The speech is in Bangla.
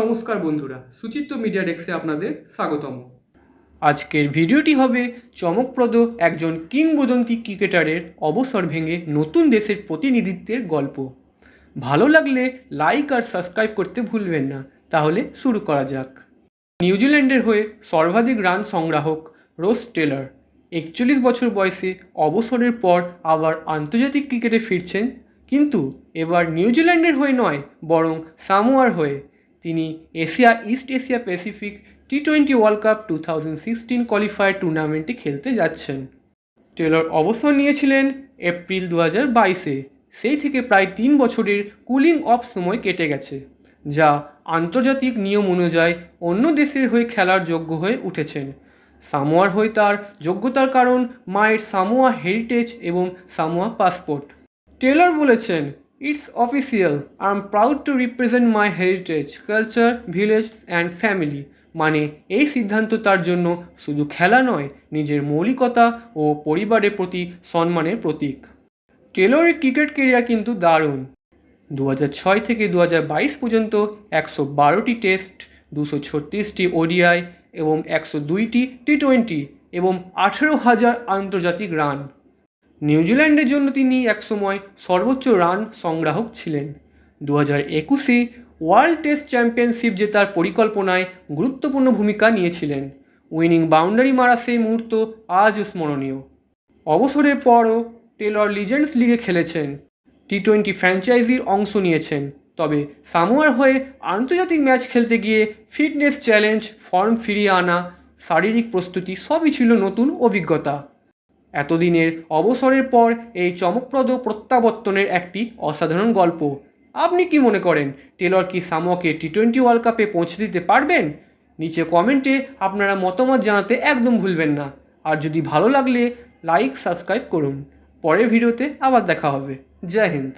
নমস্কার বন্ধুরা, সুচিত্র মিডিয়া ডেস্কে আপনাদের স্বাগতম। আজকের ভিডিওটি হবে চমকপ্রদ একজন কিংবদন্তি ক্রিকেটারের অবসর ভেঙে নতুন দেশের প্রতিনিধিত্বের গল্প। ভালো লাগলে লাইক আর সাবস্ক্রাইব করতে ভুলবেন না, তাহলে শুরু করা যাক। নিউজিল্যান্ডের হয়ে সর্বাধিক রান সংগ্রাহক রোস টেলার। একচল্লিশ বছর বয়সে অবসরের পর আবার আন্তর্জাতিক ক্রিকেটে ফিরছেন, কিন্তু এবার নিউজিল্যান্ডের হয়ে নয়, বরং সামোয়ার হয়ে। তিনি Asia, East Asia Pacific T twenty World Cup two thousand sixteen qualifier টুর্নামেন্টে খেলতে যাচ্ছেন। টেলর অবসর নিয়েছিলেন এপ্রিল দু হাজার বাইশে। সেই থেকে প্রায় তিন বছরের কুলিং অফ সময় কেটে গেছে, যা আন্তর্জাতিক নিয়ম অনুযায়ী অন্য দেশের হয়ে খেলার যোগ্য হয়ে উঠেছেন। সামোয়ার হয়ে তার যোগ্যতার কারণ মায়ের সামোয়া হেরিটেজ এবং সামোয়া পাসপোর্ট। টেলর বলেছেন official I am proud to represent my heritage culture village and family মানে এই সিদ্ধান্ত তার জন্য শুধু খেলা নয়, নিজের মৌলিকতা ও পরিবারের প্রতি সম্মানের প্রতীক। টেলরের ক্রিকেট কেরিয়ার কিন্তু দারুণ। দু ছয় থেকে দু বাইশ পর্যন্ত একশো বারোটি টেস্ট দুশো ছত্রিশটি ওডিআই এবং একশো দুইটি টি টোয়েন্টি এবং আঠেরো হাজার আন্তর্জাতিক রান নিউজিল্যান্ডের জন্য তিনি একসময় সর্বোচ্চ রান সংগ্রাহক ছিলেন। দু হাজার একুশে ওয়ার্ল্ড টেস্ট চ্যাম্পিয়নশিপ জেতার পরিকল্পনায় গুরুত্বপূর্ণ ভূমিকা নিয়েছিলেন। উইনিং বাউন্ডারি মারা সেই মুহূর্ত আজও স্মরণীয়। অবসরের পরও টেলর লিজেন্ডস লিগে খেলেছেন। টি টোয়েন্টি ফ্র্যাঞ্চাইজির অংশ নিয়েছেন। তবে সামোয়ার হয়ে আন্তর্জাতিক ম্যাচ খেলতে গিয়ে ফিটনেস চ্যালেঞ্জ ফর্ম ফিরিয়ে আনা, শারীরিক প্রস্তুতি সবই ছিল নতুন অভিজ্ঞতা। এতদিনের অবসরের পর এই চমকপ্রদ প্রত্যাবর্তনের একটি অসাধারণ গল্প। আপনি কি মনে করেন, টেলর কি সামোয়াকে টি টোয়েন্টি ওয়ার্ল্ড কাপে পৌঁছে দিতে পারবেন? নিচে কমেন্টে আপনারা মতামত জানাতে একদম ভুলবেন না। আর যদি ভালো লাগলে, লাইক, সাবস্ক্রাইব করুন। পরের ভিডিওতে আবার দেখা হবে। জয় হিন্দ।